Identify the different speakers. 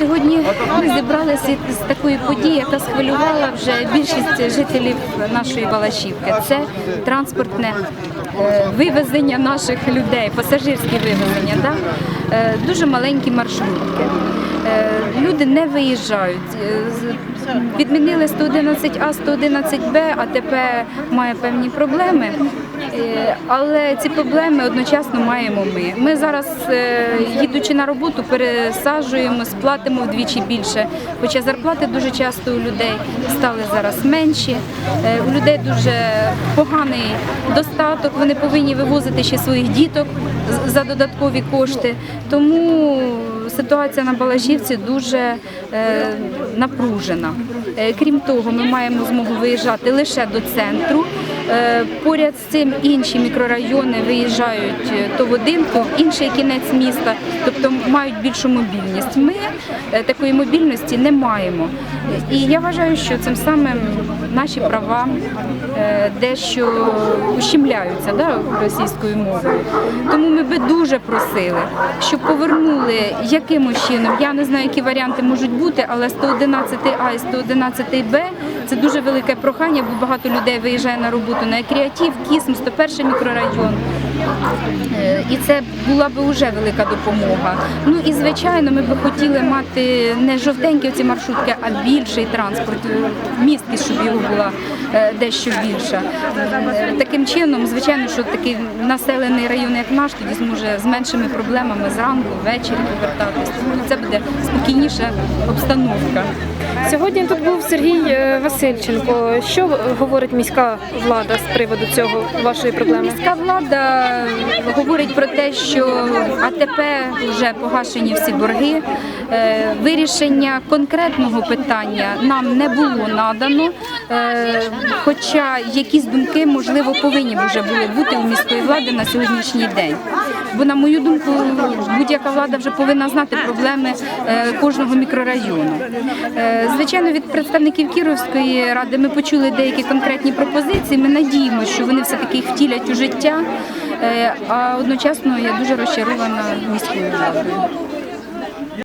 Speaker 1: Сьогодні ми зібралися з такої події, яка схвилювала вже більшість жителів нашої Балашівки. Це транспортне е, вивезення наших людей, пасажирське вивезення. Да? Е, Дуже маленькі маршрутки. Е, Люди не виїжджають. Відмінили 111А, 111Б, АТП має певні проблеми. Е, Але ці проблеми одночасно маємо ми. Ми зараз, е, їдучи на роботу, пересаджуємо, сплатимо вдвічі більше. Хоча зарплати дуже часто у людей стали зараз менші. Е, У людей дуже поганий достаток. Вони повинні вивозити ще своїх діток за додаткові кошти. Тому ситуація на Балашівці дуже напружена. Крім того, ми маємо змогу виїжджати лише до центру. Поряд з цим інші мікрорайони виїжджають е, то в один, то в інший кінець міста, тобто мають більшу мобільність. Ми е, такої мобільності не маємо. І я вважаю, що цим самим наші права е, дещо ущемляються да, російською мовою. Тому ми би дуже просили, щоб повернули якимось чином. Я не знаю, які варіанти можуть бути, але 111А і 111Б це дуже велике прохання, бо багато людей виїжджає на роботу на Креатив, Кісм, 101 мікрорайон. Е, І це була би вже велика допомога. Ну і звичайно, ми би хотіли мати не жовтенькі ці маршрутки, а більший транспорт, місткість, щоб його була е, дещо більша. Таким чином, звичайно, що такий населений район, як наш, тоді зможе з меншими проблемами зранку, ввечері повертатися. Тобто Це буде спокійніша обстановка.
Speaker 2: Сьогодні тут був Сергій е, Васильченко. Що говорить міська влада з приводу цього вашої проблеми?
Speaker 1: Міська влада говорить про те, що АТП вже погашені всі борги. Е, Вирішення конкретного питання нам не було надано, Е, хоча якісь думки, можливо, повинні вже були бути у міської влади на сьогоднішній день. Бо, на мою думку, будь-яка влада вже повинна знати проблеми е, кожного мікрорайону. Е, Звичайно, від представників Кіровської ради ми почули деякі конкретні пропозиції. Ми надіємося, що вони все-таки їх втілять у життя. Е, А одночасно я дуже розчарована міською владою.